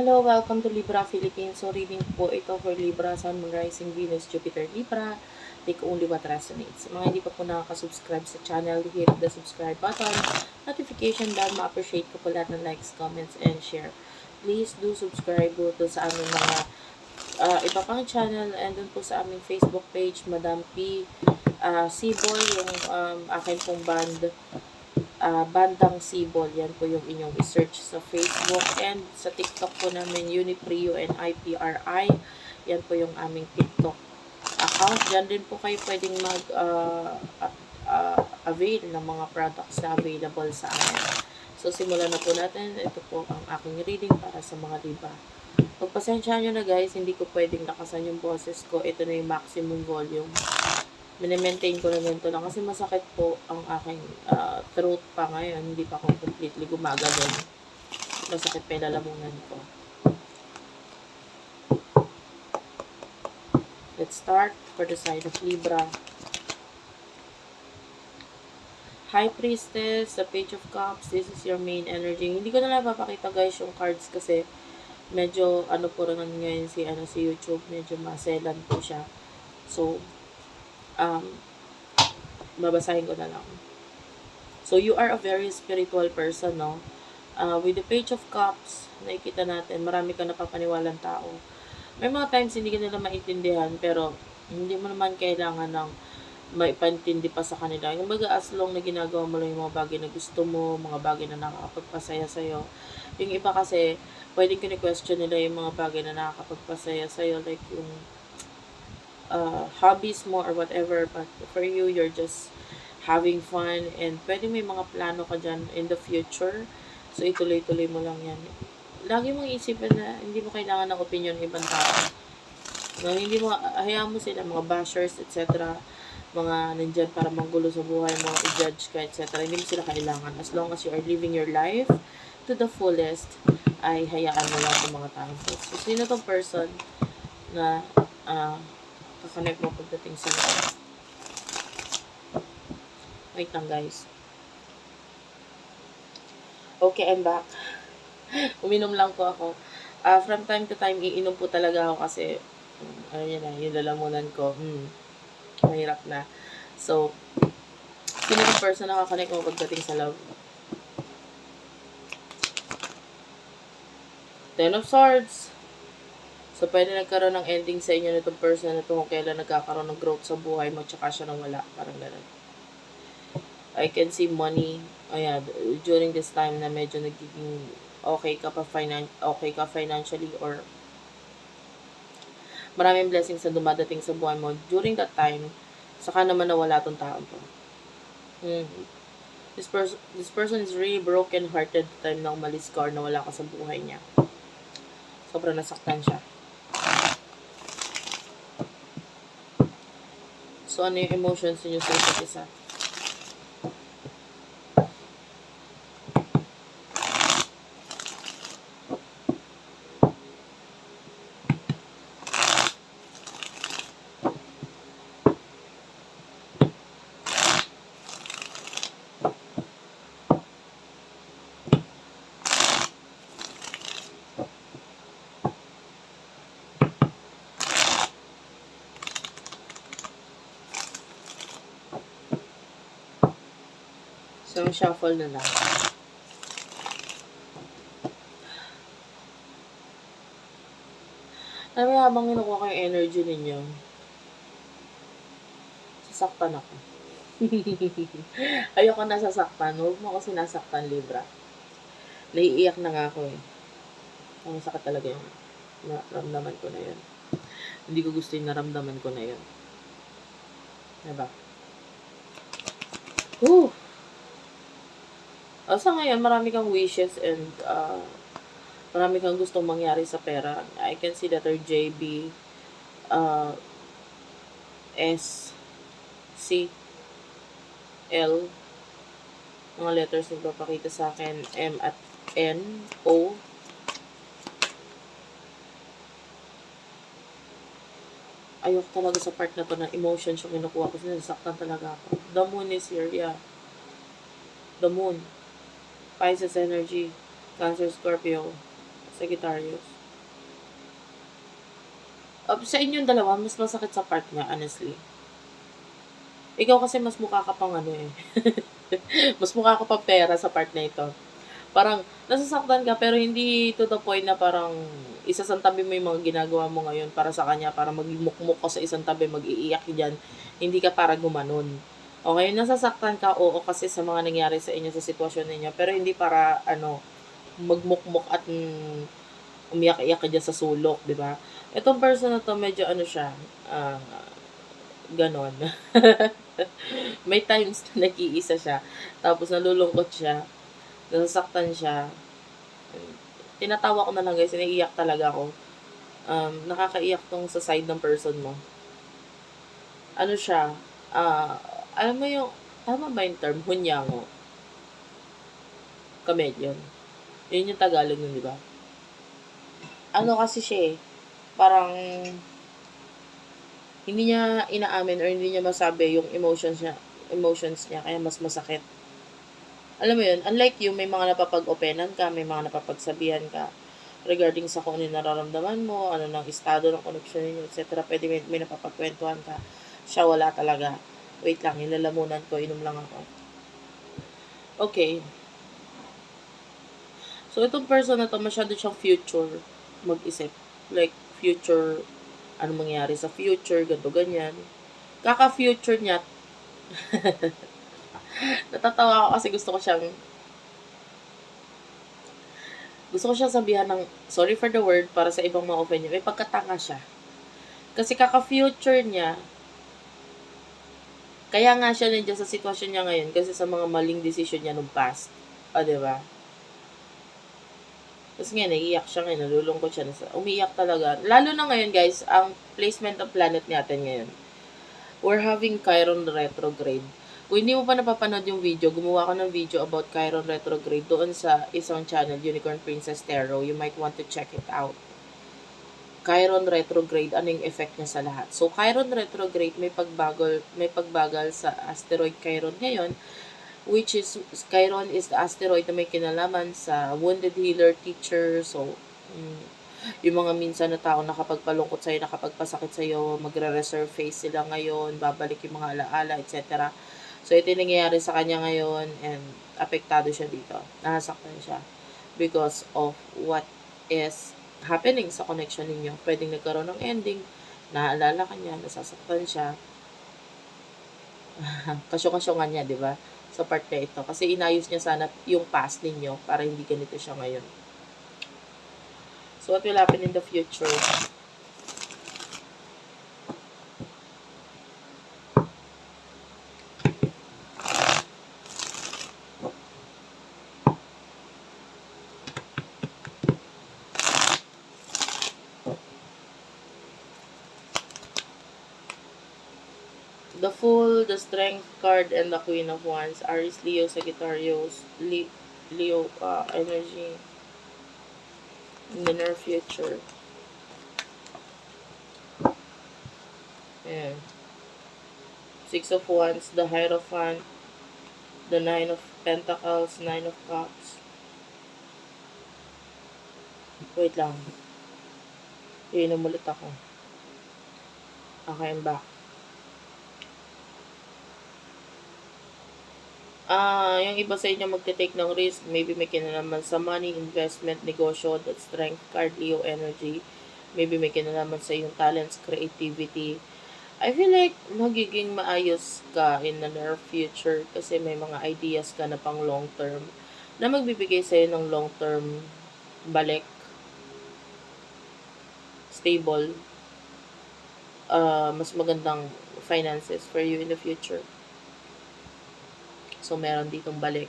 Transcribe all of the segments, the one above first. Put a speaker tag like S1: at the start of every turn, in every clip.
S1: Hello, welcome to Libra Philippines. So, reading po ito for Libra, Sun, Moon, Rising, Venus, Jupiter, Libra. Take only what resonates. Mga hindi pa po nakaka-subscribe sa channel, hit the subscribe button, notification bell, ma-appreciate ko po lahat ng likes, comments, and share. Please do subscribe po to sa aming mga uh, iba pang channel and dun po sa aming Facebook page, Madam P. Uh, Sibol, yung um, akin pong band uh, Bandang Sibol. Yan po yung inyong i-search sa Facebook and sa TikTok po namin, Uniprio and IPRI. Yan po yung aming TikTok account. Diyan din po kayo pwedeng mag uh, uh, avail ng mga products na available sa amin. So, simulan na po natin. Ito po ang aking reading para sa mga diba. Pagpasensya nyo na guys, hindi ko pwedeng lakasan yung boses ko. Ito na yung maximum volume minimaintain ko na ganito lang kasi masakit po ang aking uh, throat pa ngayon. Hindi pa ako completely gumagalaw. Masakit pa yung lalamunan ko. Let's start for the side of Libra. High Priestess, the Page of Cups, this is your main energy. Hindi ko na napapakita guys yung cards kasi medyo ano po rin ngayon si, ano, si YouTube, medyo maselan po siya. So, um, babasahin ko na lang. So, you are a very spiritual person, no? Uh, with the Page of Cups, nakikita natin, marami kang napapaniwalang tao. May mga times hindi ka nila maintindihan, pero hindi mo naman kailangan ng maipantindi pa sa kanila. Yung baga, as long na ginagawa mo lang yung mga bagay na gusto mo, mga bagay na nakakapagpasaya sa'yo. Yung iba kasi, pwedeng kini-question nila yung mga bagay na nakakapagpasaya sa'yo, like yung uh, hobbies mo or whatever, but for you, you're just having fun and pwede may mga plano ka dyan in the future. So, ituloy-tuloy mo lang yan. Lagi mong isipin na hindi mo kailangan ng opinion ng ibang tao. No, hindi mo, hayaan mo sila, mga bashers, etc. Mga nandyan para manggulo sa buhay mo, i-judge ka, etc. Hindi mo sila kailangan. As long as you are living your life to the fullest, ay hayaan mo lang ang mga tao. So, sino tong person na uh, kakonect mo pagdating sa loob. Wait lang guys. Okay, I'm back. Uminom lang po ako. Uh, from time to time, iinom po talaga ako kasi, um, yan na, yung lalamunan ko, hmm, mahirap na. So, sino yung person na kakonect mo pagdating sa love? Ten of Swords. So, pwede nagkaroon ng ending sa inyo nitong person na ito kung kailan nagkakaroon ng growth sa buhay mo, tsaka siya nang wala. Parang ganun. I can see money. Ayan, during this time na medyo nagiging okay ka pa finan okay ka financially or maraming blessings na dumadating sa buhay mo. During that time, saka naman nawala tong tao to. Hmm. This, person this person is really broken hearted time na umalis ka or nawala ka sa buhay niya. Sobrang nasaktan siya. So, ano yung emotions niyo sa isa't isa? So, shuffle na lang. Mo, habang kinukuha ko yung energy ninyo, sasaktan ako. Ayoko na sasaktan. Huwag mo ako sinasaktan, Libra. Naiiyak na nga ako eh. Ang sakit talaga yun. Naramdaman ko na yun. Hindi ko gusto yung naramdaman ko na yun. Diba? Whew! Uh, sa ngayon, marami kang wishes and uh, marami kang gustong mangyari sa pera. I can see that are JB, uh, S, C, L, mga letters na papakita sa akin, M at N, O, ayok talaga sa part na to na emotions yung kinukuha ko. Sinasaktan talaga ako. The moon is here, yeah. The moon. Pisces energy, Cancer, Scorpio, Sagittarius. Uh, sa inyong dalawa, mas masakit sa part niya, honestly. Ikaw kasi mas mukha ka pang ano eh. mas mukha ka pang pera sa part na ito. Parang, nasasaktan ka, pero hindi to the point na parang isasantabi mo yung mga ginagawa mo ngayon para sa kanya, para magmukmuk ka sa isang tabi, mag-iiyak dyan. Hindi ka para gumanon. Okay, nasasaktan ka, oo, kasi sa mga nangyari sa inyo, sa sitwasyon ninyo, pero hindi para, ano, magmukmuk at mm, umiyak-iyak ka dyan sa sulok, di ba? Itong person na to, medyo ano siya, ah, ganon. May times na nag-iisa siya, tapos nalulungkot siya, nasasaktan siya. Tinatawa ko na lang guys, naiiyak talaga ako. Um, nakakaiyak tong sa side ng person mo. Ano siya, ah, alam mo yung, tama ba yung term? Hunyango. Kamedyon. Yun yung Tagalog nun, di ba? Ano kasi siya eh, parang hindi niya inaamin or hindi niya masabi yung emotions niya, emotions niya, kaya mas masakit. Alam mo yun, unlike you, may mga napapag-openan ka, may mga napapagsabihan ka regarding sa kung ano yung nararamdaman mo, ano ng estado ng connection ninyo, etc. Pwede may, may napapagkwentuhan ka. Siya wala talaga. Wait lang, nilalamunan ko, inom lang ako. Okay. So, itong person na to, masyado siyang future mag-isip. Like, future, ano mangyari sa future, ganto ganyan. Kaka-future niya, natatawa ako kasi gusto ko siyang, gusto ko siyang sabihan ng, sorry for the word, para sa ibang ma-open niya, may pagkatanga siya. Kasi kaka-future niya, kaya nga siya nandiyan sa sitwasyon niya ngayon kasi sa mga maling decision niya nung past. O, di ba? Tapos ngayon, naiiyak siya ngayon, nalulungkot siya. Umiiyak talaga. Lalo na ngayon, guys, ang placement ng planet natin ngayon. We're having Chiron retrograde. Kung hindi mo pa napapanood yung video, gumawa ko ng video about Chiron retrograde doon sa isang channel, Unicorn Princess Tarot. You might want to check it out. Chiron retrograde, ano yung effect niya sa lahat. So, Chiron retrograde, may pagbagal, may pagbagal sa asteroid Chiron ngayon, which is, Chiron is the asteroid na may kinalaman sa wounded healer, teacher, so, mm, yung mga minsan na tao nakapagpalungkot sa'yo, nakapagpasakit sa'yo, magre-reserve face sila ngayon, babalik yung mga alaala, etc. So, ito yung nangyayari sa kanya ngayon, and apektado siya dito. Nasaktan siya because of what is happening sa connection ninyo. Pwedeng nagkaroon ng ending, naalala ka niya, nasasaktan siya. Kasyo-kasyongan niya, di ba? Sa part na ito. Kasi inayos niya sana yung past ninyo para hindi ganito siya ngayon. So, what will happen in the future? The Fool, the Strength card, and the Queen of Wands. Aries, Leo, Sagittarius, Le- Leo uh, energy in the near future. Ayan. Six of Wands, the Hierophant, the Nine of Pentacles, Nine of Cups. Wait lang. Iinom ulit ako. Okay, I'm back. Ah, yung iba sa inyo magte-take ng risk, maybe may kinalaman sa money, investment, negosyo, that strength card, Leo energy. Maybe may kinalaman sa iyong talents, creativity. I feel like magiging maayos ka in the near future kasi may mga ideas ka na pang long term na magbibigay sa ng long term balik stable uh, mas magandang finances for you in the future. So, meron ditong balik.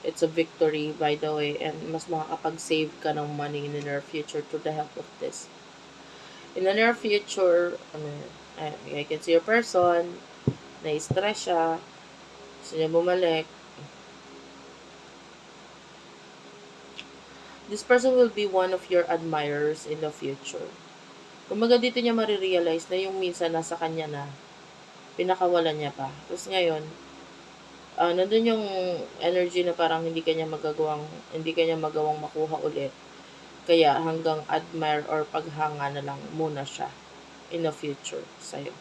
S1: It's a victory, by the way, and mas makakapag-save ka ng money in the near future to the help of this. In the near future, ano, I, I can see a person, na-stress siya, gusto niya bumalik. This person will be one of your admirers in the future. Kumaga dito niya marirealize na yung minsan nasa kanya na, pinakawalan niya pa. Tapos ngayon, uh, nandun yung energy na parang hindi kanya magagawang, hindi kanya magawang makuha ulit. Kaya hanggang admire or paghanga na lang muna siya in the future sa'yo.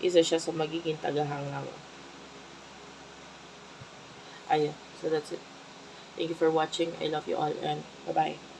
S1: Isa siya sa magiging tagahanga mo. Ayun. So that's it. Thank you for watching. I love you all and bye-bye.